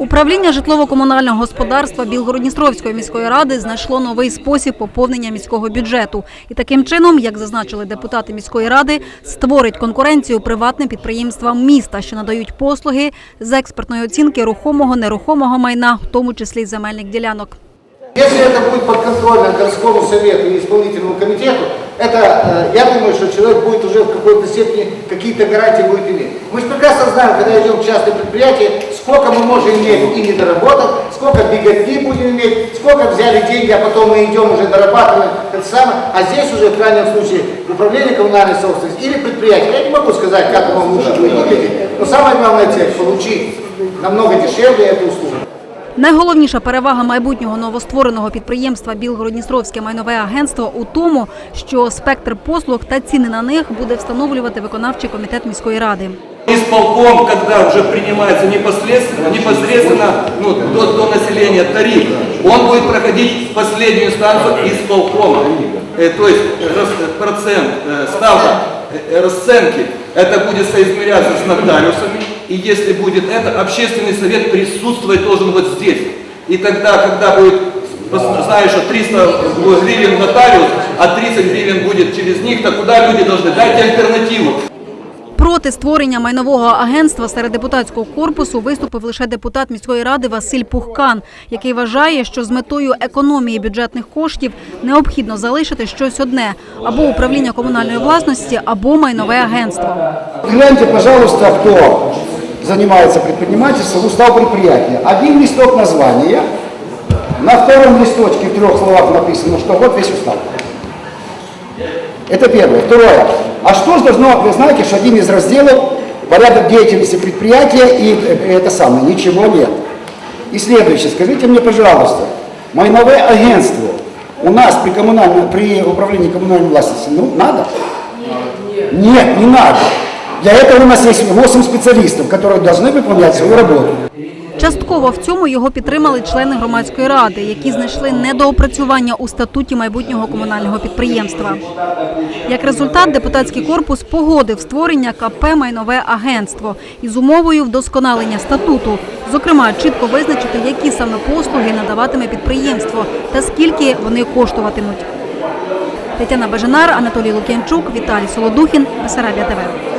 Управління житлово-комунального господарства Білгородністровської міської ради знайшло новий спосіб поповнення міського бюджету. І таким чином, як зазначили депутати міської ради, створить конкуренцію приватним підприємствам міста, що надають послуги з експертної оцінки рухомого, нерухомого майна, в тому числі й земельних ділянок. Если это будет подконтрольно городскому совету и исполнительному комитету, это, э, я думаю, что человек будет уже в какой-то степени какие-то гарантии будет иметь. Мы же прекрасно знаем, когда идем в частное предприятие, сколько мы можем иметь и недоработок, сколько беготни будем иметь, сколько взяли деньги, а потом мы идем уже дорабатываем это самое. А здесь уже в крайнем случае управление коммунальной собственности или предприятие. Я не могу сказать, как оно лучше будет выглядеть, но самая главная цель – получить намного дешевле эту услугу. Найголовніша перевага майбутнього новоствореного підприємства Білгородністровське майнове агентство у тому, що спектр послуг та ціни на них буде встановлювати виконавчий комітет міської ради. Исполком, когда уже принимается непосредственно, непосредственно ну, до, до населения тариф, он будет проходить последнюю инстанцию исполкома. Э, то есть процент, э, ставка э, расценки, это будет соизмеряться с нотариусами. И если будет это, общественный совет присутствовать должен вот здесь. И тогда, когда будет, знаешь, что 300 гривен нотариус, а 30 гривен будет через них, то куда люди должны? Дайте альтернативу. Проти створення майнового агентства серед депутатського корпусу виступив лише депутат міської ради Василь Пухкан, який вважає, що з метою економії бюджетних коштів необхідно залишити щось одне або управління комунальної власності, або майнове агентство. Гляньте, пожалуйста, кто занимается предпринимательством, устав предприятия. Один листок названия, на втором листочке в трех словах написано, что вот весь устав. Это первое. Второе. А что же должно, вы знаете, что один из разделов порядок деятельности предприятия и э, это самое, ничего нет. И следующее, скажите мне, пожалуйста, майновое агентство у нас при, коммунальном, при управлении коммунальной властности, ну, надо? Нет, не надо. Для этого у нас есть 8 специалистов, которые должны выполнять свою работу. Частково в цьому його підтримали члени громадської ради, які знайшли недоопрацювання у статуті майбутнього комунального підприємства. Як результат, депутатський корпус погодив створення КП майнове агентство із умовою вдосконалення статуту, зокрема, чітко визначити, які саме послуги надаватиме підприємство та скільки вони коштуватимуть. Тетяна Бажанар, Анатолій Лук'янчук, Віталій Солодухін, Бесарабія ТВ.